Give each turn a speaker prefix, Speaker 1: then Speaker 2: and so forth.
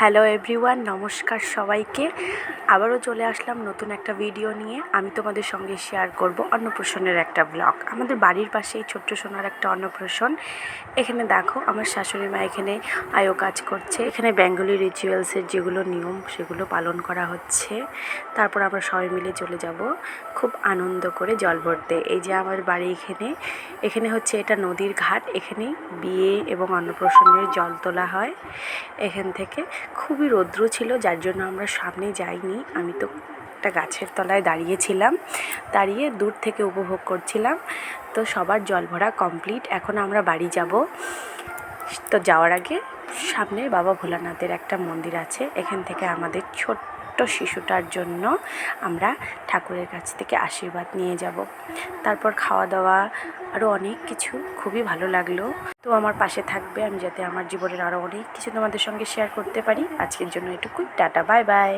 Speaker 1: Hello everyone নমস্কার সবাইকে। আবারও চলে আসলাম নতুন একটা ভিডিও নিয়ে। আমি তোমাদের সঙ্গে শেয়ার করব অন্নপ্রাশনের একটা ব্লগ আমাদের বাড়ির পাশেই ছোট্ট সোনার একটা অন্নপ্রাশন। এখানে দেখো, আমার শাশুড়ি মা এখানে আয়ো কাজ করছে। এখানে বেঙ্গলি রিচুয়ালসের যেগুলো নিয়ম, সেগুলো পালন করা হচ্ছে। তারপর আমরা সবাই মিলে চলে যাব খুব আনন্দ করে জল ভরতে। এই যে আমার বাড়ি এখানে। এখানে হচ্ছে এটা নদীর ঘাট। এখানে বিয়ে এবং অন্নপ্রাশনের জল তোলা হয়। এখান থেকে খুবই রৌদ্র ছিল, যার জন্য আমরা সামনে যাইনি। আমি তো একটা গাছের তলায় দাঁড়িয়েছিলাম দাঁড়িয়ে দূর থেকে উপভোগ করছিলাম। তো সবার জল ভরা কমপ্লিট এখন আমরা বাড়ি যাব। তো যাওয়ার আগে সামনে বাবা ভোলানাথের একটা মন্দির আছে। এখান থেকে আমাদের ছোট্ট শিশুটার জন্য আমরা ঠাকুরের কাছ থেকে আশীর্বাদ নিয়ে যাব। তারপর খাওয়া দাওয়া আরও অনেক কিছু খুবই ভালো লাগল। তো আমার পাশে থাকবে আমি যাতে আমার জীবনের আরও অনেক কিছু তোমাদের সঙ্গে শেয়ার করতে পারি। আজকের জন্য এটুকুই। Tata bye bye